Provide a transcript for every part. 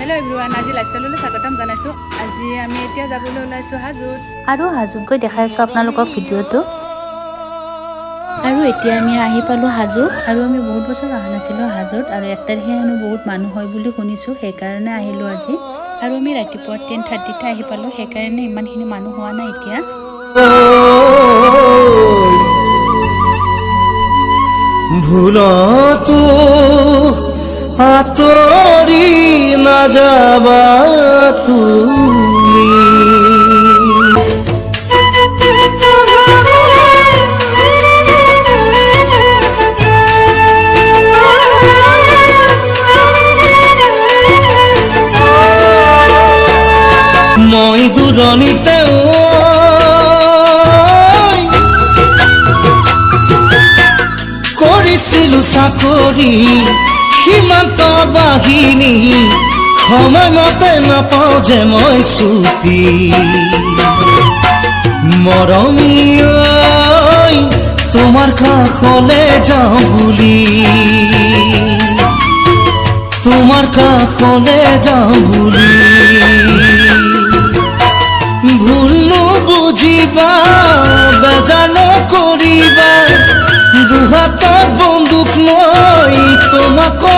Hello' everyone আজি লাইফষ্টাইললৈ স্বাগতম জনাইছোঁ। আজি আমি এতিয়া যাবলৈ ওলাইছোঁ হাজোত। আৰু হাজোত গৈ দেখাই আছোঁ আপোনালোকক ভিডিঅ'টো। আৰু এতিয়া আমি আহি পালোঁ হাজো আৰু আমি বহুত বছৰ অহা নাছিলোঁ হাজোত। আৰু এক তাৰিখে হেনো বহুত মানুহ হয় বুলি শুনিছোঁ সেইকাৰণে আহিলোঁ আজি। আৰু আমি ৰাতিপুৱা টেন থাৰ্টিতে আহি পালোঁ সেইকাৰণে ইমানখিনি মানুহ হোৱা নাই এতিয়া। ভুলতো আঁতৰি নাযাবা তুমি। মই দূৰণিতে কৰিছিলো চাকৰি সময়মতে নাপাওঁ যে মই ছুটি মৰমী ঐ তোমাৰ কাষলে যাওঁ বুলি। তোমাৰ কাষলে যাওঁ বুলি। ভুল নুবুজিবা বেজাৰ নকৰিবা দুহাতত বন্দুক লৈ তোমাকৰ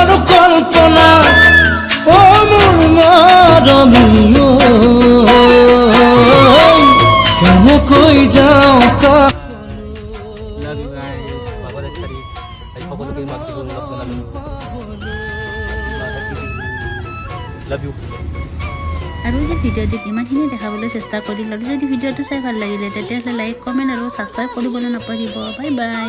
তাই সকলকে মাতৃগুণ লাভ জানালো Love you. আৰু যে ভিডিঅ'টো ইমানখিনি দেখাবলৈ চেষ্টা কৰিলোঁ আৰু যদি ভিডিঅ'টো চাই ভালো লাগিলে তেতিয়াহ'লে লাইক কমেণ্ট আৰু ছাবস্ক্ৰাইব কৰিবলৈ নাপাহৰিব বাই বাই